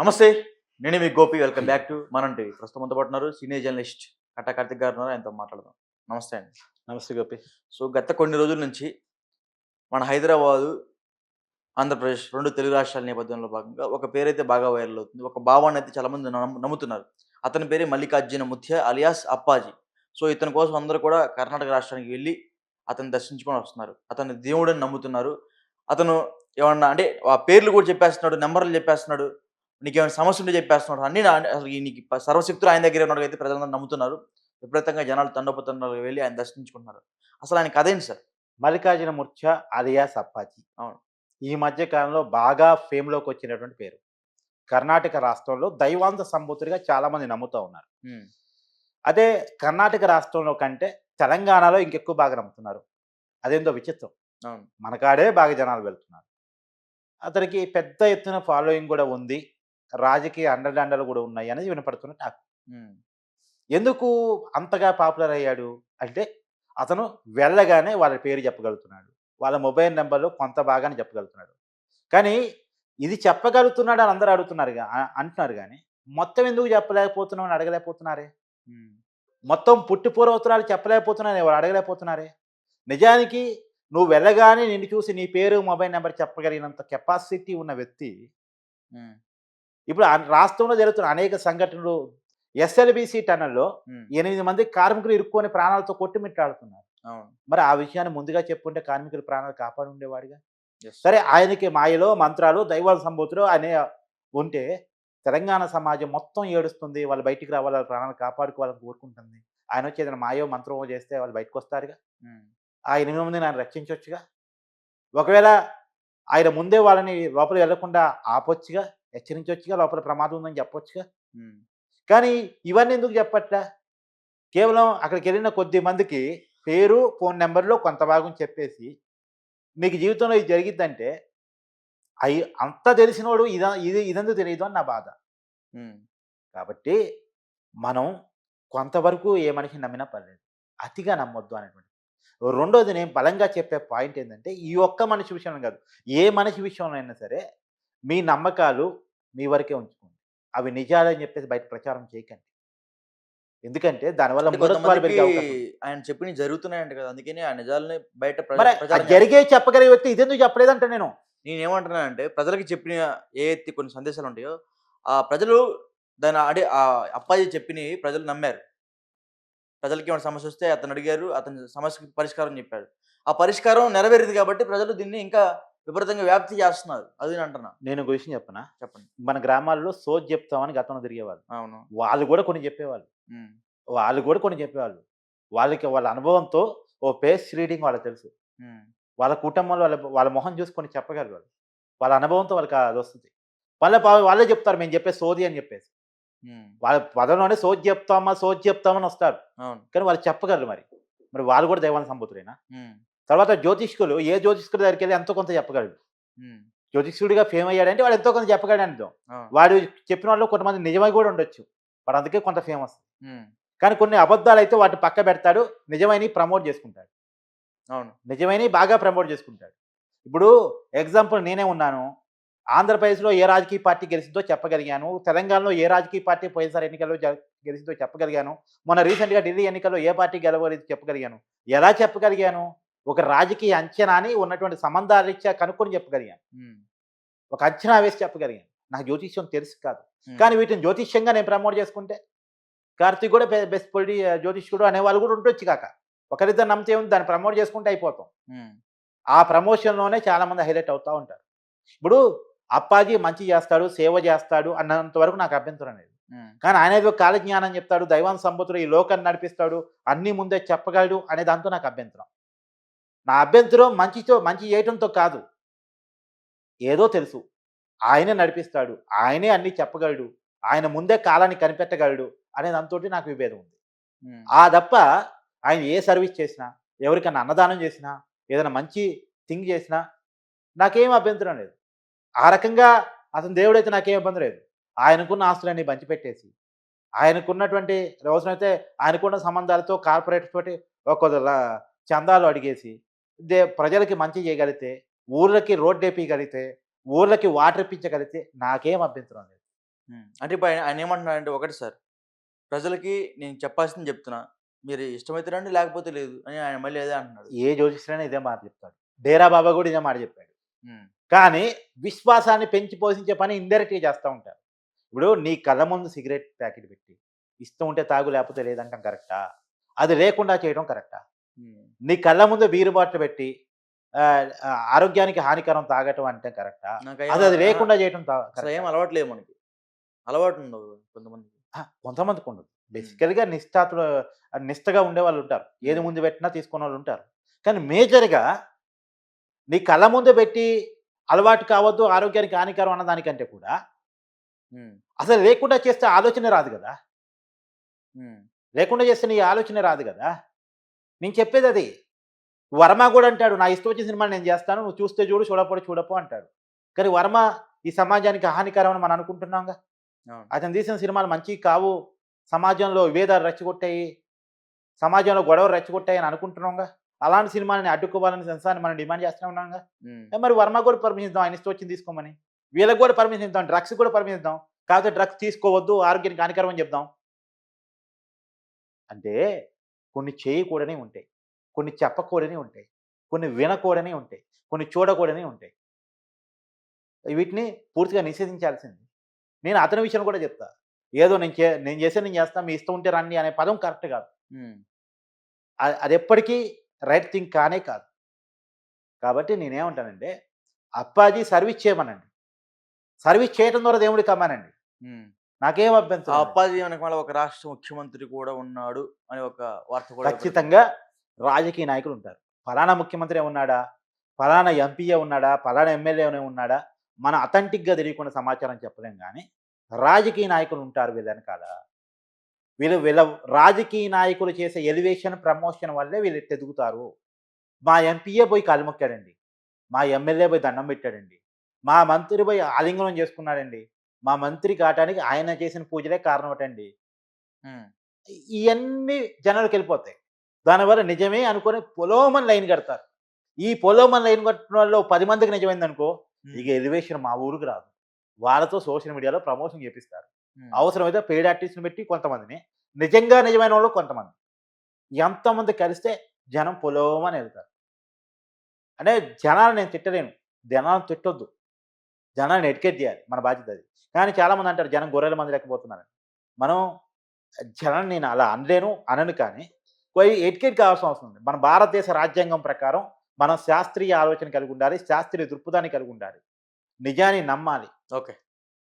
నమస్తే నేను మీ Gopi welcome back to Manam TV. ప్రస్తుతం అంతా పడుతున్నారు సీనియర్ జర్నలిస్ట్ కట్ట కార్తిక్ గారు ఉన్నారు ఆయనతో మాట్లాడదాం. నమస్తే అండి. నమస్తే గోపి. సో గత కొన్ని రోజుల నుంచి మన హైదరాబాదు ఆంధ్రప్రదేశ్ రెండు తెలుగు రాష్ట్రాల నేపథ్యంలో భాగంగా ఒక పేరైతే బాగా వైరల్ అవుతుంది. ఒక భావాన్ని అయితే చాలా మంది నమ్ము- నమ్ముతున్నారు. అతని పేరే మల్లికార్జున ముత్య అలియాస్ అప్పాజీ. సో ఇతని కోసం అందరూ కూడా కర్ణాటక రాష్ట్రానికి వెళ్ళి అతన్ని దర్శించుకొని వస్తున్నారు. అతన్ని దేవుడని నమ్ముతున్నారు. అతను ఏమన్నా అంటే ఆ పేర్లు కూడా చెప్పేస్తున్నాడు నెంబర్లు చెప్పేస్తున్నాడు. నీకేమైనా సమస్య ఉంటే చెప్పేస్తున్నాడు. అన్ని అసలు నీకు సర్వశక్తులు ఆయన దగ్గర ఉన్నట్టు అయితే ప్రజలందరూ నమ్ముతున్నారు. విపరీతంగా జనాలు తండోపతండాలు వెళ్ళి ఆయన దర్శించుకుంటున్నారు. అసలు ఆయన కథ ఏంటి సార్? మల్లికార్జున ముర్చ అలియాస్ అప్పాజీ అవును. ఈ మధ్య కాలంలో బాగా ఫేమ్లోకి వచ్చినటువంటి పేరు. కర్ణాటక రాష్ట్రంలో దైవాంత సంబూతుడిగా చాలా మంది నమ్ముతూ ఉన్నారు. అదే కర్ణాటక రాష్ట్రంలో కంటే తెలంగాణలో ఇంకెక్కువ బాగా నమ్ముతున్నారు. అదేందో విచిత్రం. మనకాడే బాగా జనాలు వెళ్తున్నారు. అతనికి పెద్ద ఎత్తున ఫాలోయింగ్ కూడా ఉంది. రాజకీయ అండదండలు కూడా ఉన్నాయి అనేది వినపడుతున్న టాక్. ఎందుకు అంతగా పాపులర్ అయ్యాడు అంటే అతను వెళ్ళగానే వాళ్ళ పేరు చెప్పగలుగుతున్నాడు వాళ్ళ మొబైల్ నెంబర్లు కొంత భాగాన్ని చెప్పగలుగుతున్నాడు కానీ ఇది చెప్పగలుగుతున్నాడు అని అందరూ అడుగుతున్నారు అంటున్నారు కానీ మొత్తం ఎందుకు చెప్పలేకపోతున్నావు అని అడగలేకపోతున్నారే. మొత్తం పుట్టి పూర్వోత్తరాలు చెప్పలేకపోతున్నాను ఎవరు అడగలేకపోతున్నారే నిజానికి నువ్వు వెళ్ళగానే నిన్ను చూసి నీ పేరు మొబైల్ నెంబర్ చెప్పగలిగినంత కెపాసిటీ ఉన్న వ్యక్తి. ఇప్పుడు రాష్ట్రంలో జరుగుతున్న అనేక సంఘటనలు ఎస్ఎల్బిసి టనల్లో. ఎనిమిది మంది కార్మికులు ఇరుక్కొని ప్రాణాలతో కొట్టుమిట్టాడుతున్నారు. మరి ఆ విషయాన్ని ముందుగా చెప్పుంటే కార్మికుల ప్రాణాలు కాపాడి ఉండేవాడిగా. సరే ఆయనకి మాయలో మంత్రాలు దైవాల సంబూతులు అనే ఉంటే తెలంగాణ సమాజం మొత్తం ఏడుస్తుంది. వాళ్ళు బయటికి రావాలి వాళ్ళ ప్రాణాలు కాపాడుకోవాలని కోరుకుంటుంది. ఆయన వచ్చి ఏదైనా మాయో మంత్రమో చేస్తే వాళ్ళు బయటకు వస్తారుగా. ఆ ఎనిమిది మందిని ఆయన రక్షించవచ్చుగా ఒకవేళ ఆయన ముందే వాళ్ళని లోపల వెళ్ళకుండా ఆపొచ్చుగా? హెచ్చరించవచ్చుగా లోపల ప్రమాదం ఉందని చెప్పొచ్చుగా. కానీ ఇవన్నీ ఎందుకు చెప్పట్లా? కేవలం అక్కడికి వెళ్ళిన కొద్ది మందికి పేరు ఫోన్ నెంబర్లో కొంత భాగం చెప్పేసి మీకు జీవితంలో ఇది జరిగిద్దంటే అయి అంతా తెలిసినోడు ఇద ఇది ఇదంతా తెలియదు అని నా బాధ. కాబట్టి మనం కొంతవరకు ఏ మనిషిని నమ్మినా పర్లేదు. అతిగా నమ్మొద్దు అనేటువంటి రెండోది నేను బలంగా చెప్పే పాయింట్ ఏంటంటే ఈ ఒక్క మనిషి విషయంలో కాదు. ఏ మనిషి విషయంలో అయినా సరే మీ నమ్మకాలు మీ వరకే ఉంచుకోండి. అవి నిజాలని చెప్పేసి బయట ప్రచారం చేయకండి. ఎందుకంటే దానివల్ల అంటే. ఆయన చెప్పిన జరుగుతున్నాయంట కదా! అందుకని ఆ నిజాలని బయట జరిగే చెప్పగలిగే వ్యక్తి ఇదెందుకు చెప్పలేదంట నేను? నేను ఏమంటున్నానంటే ప్రజలకి చెప్పిన ఏ కొన్ని సందేశాలు ఉంటాయో ఆ ప్రజలు దాని అంటే ఆ అప్పాజీ చెప్పిన ప్రజలు నమ్మారు. ప్రజలకి ఏమైనా సమస్య వస్తే అతను అడిగారు అతని సమస్యకి పరిష్కారం చెప్పాడు. ఆ పరిష్కారం నెరవేరింది కాబట్టి ప్రజలు దీన్ని ఇంకా విపరీతంగా వ్యాప్తి చేస్తున్నారు. అది నేను అంటున్నా. నేను ఒక విషయం చెప్పనా? చెప్పండి. మన గ్రామాల్లో సోజ్ చెప్తామని గతంలో తిరిగేవాళ్ళు. అవును. వాళ్ళు కూడా కొన్ని చెప్పేవాళ్ళు. వాళ్ళు కూడా కొన్ని చెప్పేవాళ్ళు. వాళ్ళకి వాళ్ళ అనుభవంతో ఓ పేస్ రీడింగ్ వాళ్ళకి తెలుసు. వాళ్ళ కుటుంబంలో వాళ్ళ వాళ్ళ మొహం చూసుకొని చెప్పగలరు వాళ్ళు వాళ్ళ అనుభవంతో వాళ్ళకి అది వస్తుంది. వాళ్ళ వాళ్ళే చెప్తారు మేము చెప్పే సోది అని చెప్పేసి. వాళ్ళ పదంలోనే సోది చెప్తామా సోది చెప్తామని వస్తారు. అవును. కానీ వాళ్ళు చెప్పగలరు మరి. మరి వాళ్ళు కూడా దైవాన్ని సంబుతులేనా. తర్వాత జ్యోతిష్కులు ఏ జ్యోతిష్కుడి దగ్గరికి వెళ్ళి ఎంతో కొంత చెప్పగలడు. జ్యోతిష్కుడిగా ఫేమ్ అయ్యాడంటే వాడు ఎంతో కొంత చెప్పగలడు అర్థం. వాడు చెప్పిన వాళ్ళు కొంతమంది నిజమై కూడా ఉండొచ్చు. వాడు అందుకే కొంత ఫేమస్. కానీ కొన్ని అబద్ధాలు అయితే వాటిని పక్క పెడతాడు నిజమైన ప్రమోట్ చేసుకుంటాడు. అవును. నిజమైన బాగా ప్రమోట్ చేసుకుంటాడు. ఇప్పుడు ఎగ్జాంపుల్ నేనే ఉన్నాను. ఆంధ్రప్రదేశ్లో ఏ రాజకీయ పార్టీ గెలిచిందో చెప్పగలిగాను. తెలంగాణలో ఏ రాజకీయ పార్టీ పోయినసారి ఎన్నికల్లో గెలిచిందో చెప్పగలిగాను. మొన్న రీసెంట్గా ఢిల్లీ ఎన్నికల్లో ఏ పార్టీ గెలవలేదు చెప్పగలిగాను. ఎలా చెప్పగలిగాను? ఒక రాజకీయ అంచనాని ఉన్నటువంటి సంబంధాల రీత్యా కనుక్కొని చెప్పగలిగాను. ఒక అంచనా వేసి చెప్పగలిగాను. నాకు జ్యోతిష్యం తెలుసు కాదు. కానీ వీటిని జ్యోతిష్యంగా నేను ప్రమోట్ చేసుకుంటే కార్తీక్ కూడా బెస్ట్ పొలిటి జ్యోతిష్కుడు అనే వాళ్ళు కూడా ఉండొచ్చు కాక. ఒకరిద్దరు నమ్మితే ఉంది దాన్ని ప్రమోట్ చేసుకుంటే అయిపోతాం. ఆ ప్రమోషన్లోనే చాలా మంది హైలైట్ అవుతూ ఉంటారు. ఇప్పుడు అప్పాజీ మంచి చేస్తాడు సేవ చేస్తాడు అన్నంత వరకు నాకు అభ్యంతరం లేదు. కానీ ఆయన ఏదో కాల జ్ఞానం చెప్తాడు దైవాన్ సంబుతుడు ఈ లోకాన్ని నడిపిస్తాడు అన్నీ ముందే చెప్పగలడు అనే దాంతో నాకు అభ్యంతరం. నా అభ్యంతరం మంచితో మంచి చేయటంతో కాదు. ఏదో తెలుసు. ఆయనే నడిపిస్తాడు. ఆయనే అన్నీ చెప్పగలడు. ఆయన ముందే కాలాన్ని కనిపెట్టగలడు అనే దాంతో నాకు విభేదం ఉంది. ఆ తప్ప ఆయన ఏ సర్వీస్ చేసినా ఎవరికైనా అన్నదానం చేసినా ఏదైనా మంచి థింగ్ చేసినా నాకేం అభ్యంతరం లేదు. ఆ రకంగా అతని దేవుడైతే నాకేం ఇబ్బంది లేదు. ఆయనకున్న ఆస్తులన్నీ పంచిపెట్టేసి ఆయనకున్నటువంటి అవసరమైతే ఆయనకున్న సంబంధాలతో కార్పొరేట్ తోటి ఒక చందాలు అడిగేసి దే ప్రజలకి మంచి చేయగలిగితే ఊర్లకి రోడ్ వేపించగలిగితే ఊర్లకి వాటర్ ఇప్పించగలిగితే నాకేం అభ్యంతరం లేదు. అంటే ఇప్పుడు ఆయన ఆయన ఏమంటున్నాడంటే ఒకటి సార్ ప్రజలకి నేను చెప్పాల్సింది చెప్తున్నా మీరు ఇష్టమైతే రండి లేకపోతే లేదు అని ఆయన మళ్ళీ అదే అంటున్నాడు. ఏ జ్యోతిష్యుడైనా ఇదే మాట చెప్తాడు. డేరా బాబా కూడా ఇదే మాట చెప్పాడు. కానీ విశ్వాసాన్ని పెంచి పోషించే పని ఇండైరెక్ట్గా చేస్తూ ఉంటారు. ఇప్పుడు నీ కళ్ళ ముందు సిగరెట్ ప్యాకెట్ పెట్టి ఇష్టం ఉంటే తాగు లేకపోతే లేదంటాం కరెక్టా? అది లేకుండా చేయడం కరెక్టా? నీ కళ్ళ ముందు బీరు బాటిల్ పెట్టి ఆరోగ్యానికి హానికరం తాగటం అంటే కరెక్టా? అది అది లేకుండా చేయటం ఏం? అలవాటు లేదు మనకి. అలవాటు ఉండదు కొంతమంది ఆ, కొంతమందికి ఉండదు. బేసికల్గా నిష్ఠాతులు నిష్టగా ఉండే వాళ్ళు ఉంటారు. ఏది ముందు పెట్టినా తీసుకునే వాళ్ళు ఉంటారు. కానీ మేజర్గా నీ కళ్ళ ముందు పెట్టి అలవాటు కావద్దు ఆరోగ్యానికి హానికరం అన్న దానికంటే కూడా అసలు లేకుండా చేస్తే ఆలోచన రాదు కదా? లేకుండా చేస్తే నీ ఆలోచన రాదు కదా? నేను చెప్పేది అది. వర్మ కూడా అంటాడు నా ఇష్టం వచ్చిన సినిమా నేను చేస్తాను నువ్వు చూస్తే చూడు చూడపడు చూడపో అంటాడు. కానీ వర్మ ఈ సమాజానికి హానికరం అని మనం అనుకుంటున్నాంగా. అతను తీసిన సినిమాలు మంచి కావు. సమాజంలో విభేదాలు రెచ్చగొట్టాయి. సమాజంలో గొడవలు రెచ్చగొట్టాయి అని అనుకుంటున్నాంగా? అలాంటి సినిమాలని అడ్డుకోవాలని సెన్సార్ని మనం డిమాండ్ చేస్తూనే ఉన్నాంగా? మరి వర్మ కూడా పర్మిషన్ ఇద్దాం ఆయన ఇష్టం వచ్చింది తీసుకోమని. వీళ్ళకి కూడా పర్మిషన్ ఇద్దాం డ్రగ్స్ కూడా పర్మిషన్ ఇద్దాం. కాకపోతే డ్రగ్స్ తీసుకోవద్దు ఆరోగ్యానికి హానికరం అని చెప్దాం. అంటే కొన్ని చేయకూడని ఉంటాయి. కొన్ని చెప్పకూడని ఉంటాయి. కొన్ని వినకూడని ఉంటాయి. కొన్ని చూడకూడని ఉంటాయి. వీటిని పూర్తిగా నిషేధించాల్సింది. నేను అతని విషయం కూడా చెప్తా. ఏదో నేను చే నేను చేసే నేను చేస్తా మీ ఇష్టం ఉంటే రండి అనే పదం కరెక్ట్ కాదు. అది ఎప్పటికీ రైట్ థింగ్ కానే కాదు. కాబట్టి నేనేమంటానంటే అప్పాజీ సర్వీస్ చేయమనండి. సర్వీస్ చేయడం ద్వారా దేవుడి కమ్మానండి ఉమ్. నాకేం అభ్యంతరం. అప్పాజీ వెనకాల ఒక రాష్ట్ర ముఖ్యమంత్రి కూడా ఉన్నాడు అని ఒక వార్త కూడా ఖచ్చితంగా రాజకీయ నాయకులు ఉంటారు. ఫలానా ముఖ్యమంత్రి ఉన్నాడా? ఫలానా ఎంపీఏ ఉన్నాడా? ఫలానా ఎమ్మెల్యేనే ఉన్నాడా? మన అథెంటిక్గా తెలియకుండా సమాచారం చెప్పలేం కానీ రాజకీయ నాయకులు ఉంటారు వీళ్ళ వెనకాల. వీళ్ళు వీళ్ళ రాజకీయ నాయకులు చేసే ఎలివేషన్ ప్రమోషన్ వల్లే వీళ్ళు ఎదుగుతారు. మా ఎంపీఏ పోయి కాలు మొక్కాడండి. మా ఎమ్మెల్యే పోయి దండం పెట్టాడండి. మా మంత్రి పోయి ఆలింగనం చేసుకున్నాడండి. మా మంత్రి కావటానికి ఆయన చేసిన పూజలే కారణం ఉమ్, ఇవన్నీ జనాలకు వెళ్ళిపోతాయి దానివల్ల నిజమే అనుకుని పొలోమని లైన్ కడతారు. ఈ పొలోమని లైన్ కట్టిన వాళ్ళు పది మందికి నిజమైంది అనుకో ఇక ఎలివేషన్ మా ఊరికి రాదు. వాళ్ళతో సోషల్ మీడియాలో ప్రమోషన్ చేపిస్తారు. అవసరమైతే పెయిడ్ ఆర్టిస్ట్ని పెట్టి కొంతమందిని నిజంగా నిజమైన వాళ్ళు కొంతమంది. ఎంతమంది కలిస్తే జనం పొలోమని వెళ్తారు అంటే జనాలు నేను తిట్టలేను. జనాలను తిట్టొద్దు. జనాన్ని ఎడ్యుకేట్ చేయాలి మన బాధ్యత అది. కానీ చాలామంది అంటారు జనం గొర్రెల మంది లేకపోతున్నారు మనం జనం నేను అలా అనలేను అనను కానీ కొన్ని ఎడ్యుకేట్ కావాల్సిన అవసరం ఉంది. మన భారతదేశ రాజ్యాంగం ప్రకారం మనం శాస్త్రీయ ఆలోచన కలిగి ఉండాలి శాస్త్రీయ దృక్పథాన్ని కలిగి ఉండాలి. నిజాన్ని నమ్మాలి. ఓకే.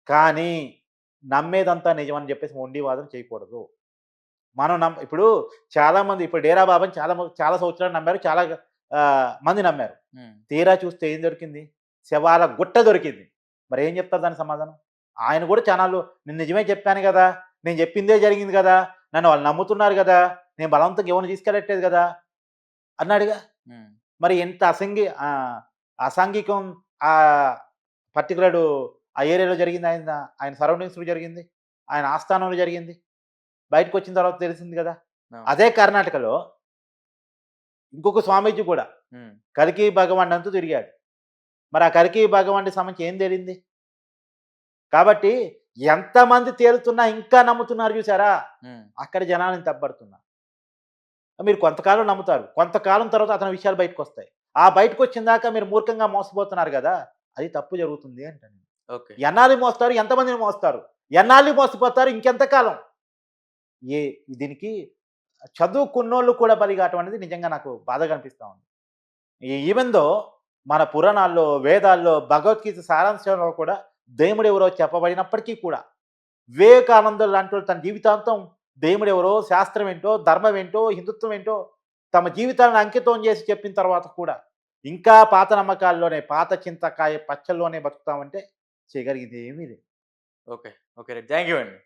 కానీ నమ్మేదంతా నిజమని చెప్పేసి మొండి వాదన చేయకూడదు. మనం నమ్ ఇప్పుడు చాలా మంది ఇప్పుడు డేరా బాబాని చాలా మంది- చాలా సంవత్సరాలు నమ్మారు చాలా మంది నమ్మారు. తీరా చూస్తే ఏం దొరికింది? శవాల గుట్ట దొరికింది. మరి ఏం చెప్తారు దాని సమాధానం? ఆయన కూడా ఛానళ్ళు నేను నిజమే చెప్పాను కదా నేను చెప్పిందే జరిగింది కదా నన్ను వాళ్ళు నమ్ముతున్నారు కదా నేను బలవంతంగా ఎవరిని తీసుకెళ్ళట్లేదు కదా అన్నాడుగా మరి ఎంత అసంగి అసాంఘికం ఆ పర్టికులర్ ఆ ఏరియాలో జరిగింది ఆయన ఆయన సరౌండింగ్స్లో జరిగింది ఆయన ఆస్థానంలో జరిగింది బయటకు వచ్చిన తర్వాత తెలిసింది కదా. అదే కర్ణాటకలో ఇంకొక స్వామీజీ కూడా కలికి భగవాన్ అంటూ తిరిగాడు. మరి ఆ కలికి భగవాన్ సంబంధించి ఏం తేలింది? కాబట్టి ఎంతమంది తేలుతున్నా ఇంకా నమ్ముతున్నారు చూసారా అక్కడ జనాలను తప్పడుతున్నా మీరు కొంతకాలం నమ్ముతారు. కొంతకాలం తర్వాత అతని విషయాలు బయటకు వస్తాయి ఆ బయటకు వచ్చిన దాకా మీరు మూర్ఖంగా మోసపోతున్నారు కదా? అది తప్పు జరుగుతుంది అంటాను. ఓకే. ఎన్నాళ్ళు మోస్తారు? ఎంతమందిని మోస్తారు? ఎన్నాళ్ళు మోసపోతారు? ఇంకెంతకాలం? ఏ దీనికి చదువుకున్నోళ్ళు కూడా బలి కావటం అనేది నిజంగా నాకు బాధగా అనిపిస్తూ ఉంది. ఈవెందో మన పురాణాల్లో వేదాల్లో భగవద్గీత సారాంశంలో కూడా దేవుడు ఎవరో చెప్పబడినప్పటికీ కూడా వివేకానందులు లాంటి వాళ్ళు తన జీవితాంతం దేవుడెవరో శాస్త్రం ఏంటో ధర్మం ఏంటో హిందుత్వం ఏంటో తమ జీవితాలను అంకితం చేసి చెప్పిన తర్వాత కూడా ఇంకా పాత నమ్మకాల్లోనే పాత చింతకాయ పచ్చల్లోనే బతుకుతామంటే చేయగలిగింది ఏమీ లేదు. ఓకే. ఓకే. థ్యాంక్ యూ అండి.